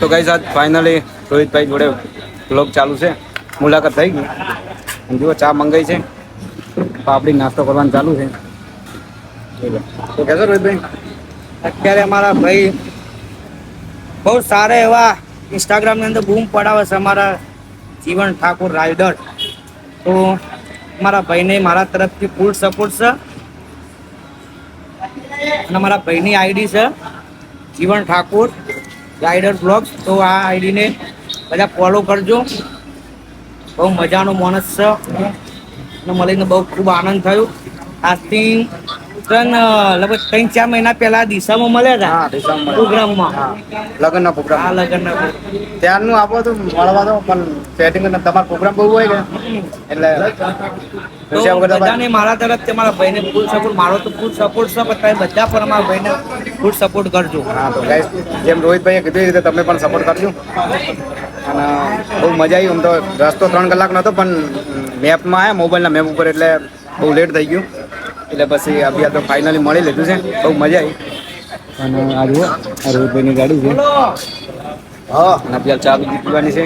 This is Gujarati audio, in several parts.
તો ગઈ સાથ ફાઇનલી રોહિતભાઈ જોડે બ્લોગ ચાલુ છે. મુલાકાત થઈ ગઈ. જુઓ, ચા મંગાઈ છે. પાપડી નાસ્તો કરવાનું ચાલુ છે. તો કહેશો રોહિતભાઈ? અત્યારે અમારા ભાઈ બહુ સારા એવા ઇન્સ્ટાગ્રામની અંદર બૂમ પડાવે છે અમારા જીવન ઠાકોર રાઇડર તો મારા ભાઈને મારા તરફથી ફૂલ સપોર્ટ છે. અને મારા ભાઈની આઈડી છે. જીવન ઠાકોર. રાઇડર બ્લોગ્સ તો આ આઈડીને બધા ફોલો કરજો. બહુ મજાનો માણસ છે. મળીને બહુ ખૂબ આનંદ થયો. આજથી ત્રણ લગભગ ત્રણ ચાર મહિના પહેલા દિશામાં મળ્યા હતા હા ડિસેમ્બર પ્રોગ્રામમાં. હા પ્રોગ્રામ. આ પ્રોગ્રામ. લગ્નના ત્યારનું આપો તો મળવા તો પણ સેટિંગ તમારો પ્રોગ્રામ બહુ હોય ને એટલે બધાને મારા તરફથી મારા ભાઈને ફૂલ સપોર્ટ મારો તો ફૂલ સપોર્ટ છે પણ તમે બધા પણ મારા ભાઈને ફૂલ સપોર્ટ કરજો. હા તો ગાઈસ જેમ રોહિતભાઈએ કીધું એ રીતે તમે પણ સપોર્ટ કરજો. અને બહુ મજા આવી. આમ તો રસ્તો ત્રણ કલાક નહોતો પણ મેપમાં આવ્યા મોબાઈલના મેપ ઉપર એટલે બહુ લેટ થઈ ગયું. એટલે પછી અભિયા તો ફાઇનલી મળી લીધું છે. બહુ મજા આવી. અને આ જુઓ આ રોહિતભાઈની ગાડી છે. હા અને અત્યારે ચા બીજી પીવાની છે.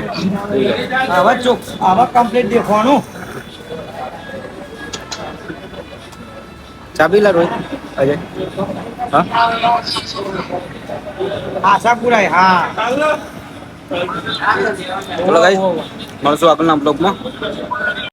આવા ચોક આવા કમ્પ્લીટ દેખવાનું. ચાબી લા રોહિત. અજય હા? આશાપુરાય હા. ચલો ગાઈસ મળશું આગળના બ્લોગમાં